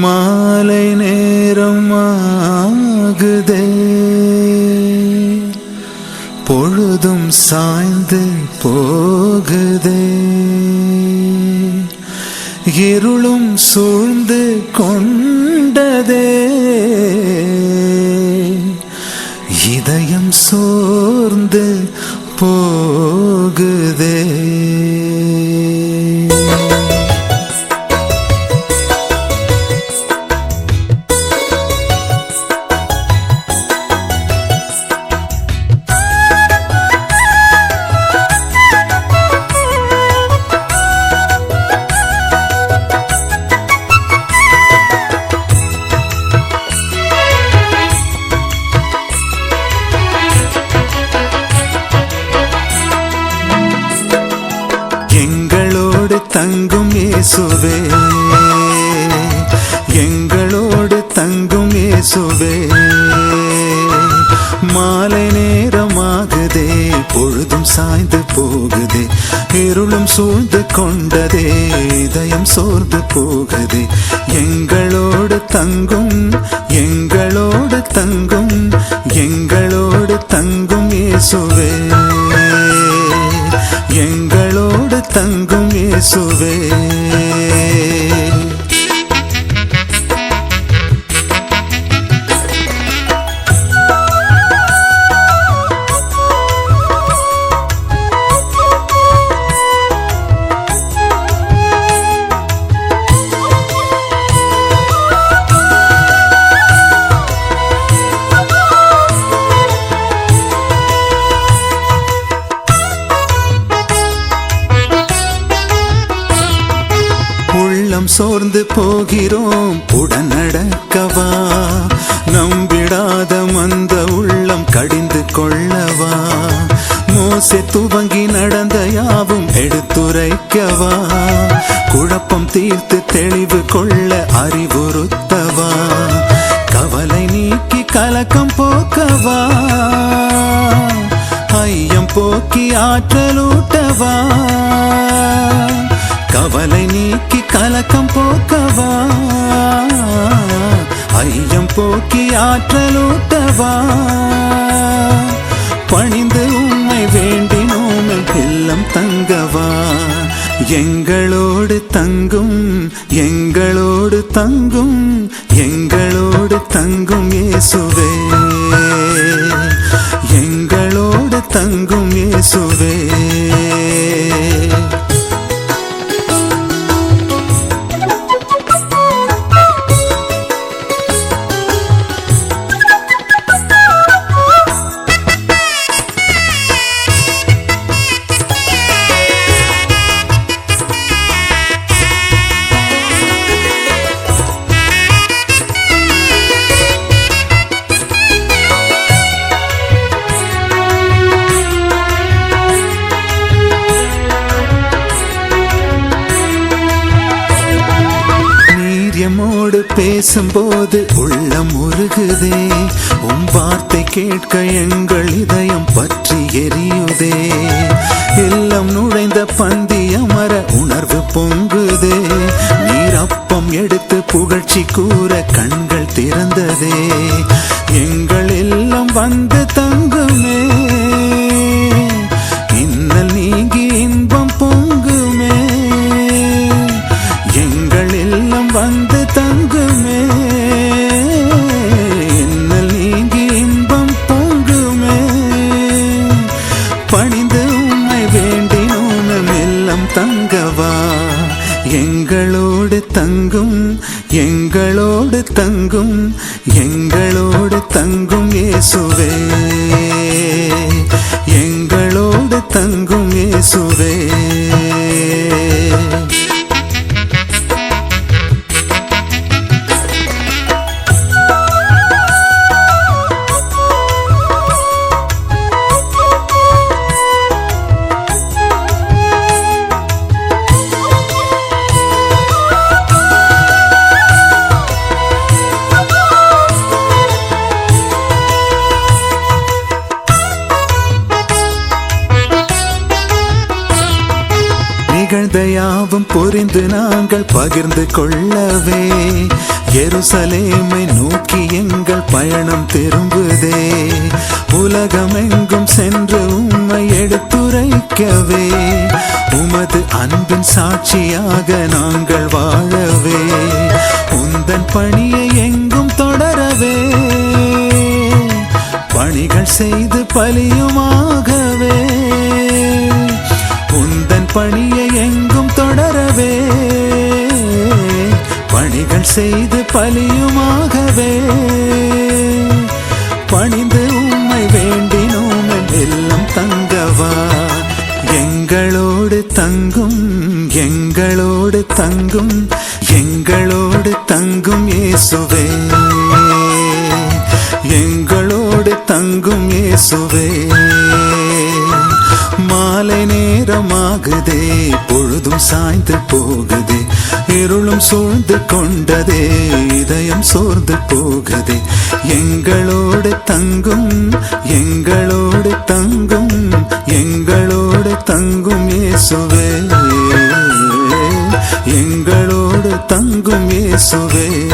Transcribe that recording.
மாலை நேரம் ஆகுதே பொழுதும் சாய்ந்து போகுதே. இருளும் சூழ்ந்து கொண்டதே. இதயம் சோர்ந்து போகுதே. தங்கும் இயேசுவே. எங்களோடு தங்கும் இயேசுவே. மாலை நேரமாகுதே பொழுதும் சாய்ந்து போகுதே. இருளும் சூழ்ந்து கொண்டதே இதயம் சோர்ந்து போகுதே. எங்களோடு தங்கும் எங்களோடு தங்கும் எங்களோடு தங்கும் இயேசுவே. எங்க தங்கும் இயேசுவே. சோர்ந்து போகிறோம். உடனடக்கவா? நம்பிடாத மந்த உள்ளம் கடிந்து கொள்ளவா? மோசே துவங்கி நடந்த யாவும் எடுத்துரைக்கவா? குழப்பம் தீர்த்து தெளிவு கொள்ள அறிவுறுத்தவா? கவலை நீக்கி கலக்கம் போக்கவா? ஐயம் போக்கி ஆற்றலூட்டவா? கவலை நீக்கி கலக்கம் போக்கவா? ஐயம் போக்கி ஆற்றலூட்டவா? பணிந்து உண்மை வேண்டினோம் எல்லாம் தங்கவா? எங்களோடு தங்கும் எங்களோடு தங்கும் எங்களோடு தங்கும் இயேசுவே. எங்களோடு தங்கும் இயேசுவே. பேசும்போது உள்ளம் உருகுதே. உம் வார்த்தை கேட்க எங்கள் இதயம் பற்றி எரியுதே. எல்லாம் நுழைந்த பந்தி அமர உணர்வு பொங்குதே. நீரப்பம் எடுத்து புகழ்ச்சி கூற கண்கள் திறந்ததே. எங்கள் எல்லாம் வந்து தங்குமே. பணிந்து உண்மை வேண்டினோம் எல்லாம் தங்கவா? எங்களோடு தங்கும் எங்களோடு தங்கும் எங்களோடு தங்கும் இயேசுவே. புரிந்தயாவும் புரிந்து நாங்கள் பகிர்ந்து கொள்ளவே. எருசலேமை நோக்கி எங்கள் பயணம் திரும்புதே. உலகமெங்கும் சென்று உம்மை எடுத்துரைக்கவே. உமது அன்பின் சாட்சியாக நாங்கள் வாழவே. உந்தன் பணியை எங்கும் தொடரவே. பணிகள் செய்து பலியுமாகவே. பணியை எங்கும் தொடரவே. பணிகள் செய்து பலியுமாகவே. பணிந்து உம்மை வேண்டினோம் எல்லாம் தங்கவா. எங்களோடு தங்கும் எங்களோடு தங்கும் எங்களோடு தங்கும் இயேசுவே. எங்களோடு தங்கும் இயேசுவே. சாய்ந்து போகுதே இருளும் சூழ்ந்து கொண்டதே இதயம் சோர்ந்து போகுதே. எங்களோடு தங்கும் எங்களோடு தங்கும் எங்களோடு தங்கும் இயேசுவே. எங்களோடு தங்கும் இயேசுவே.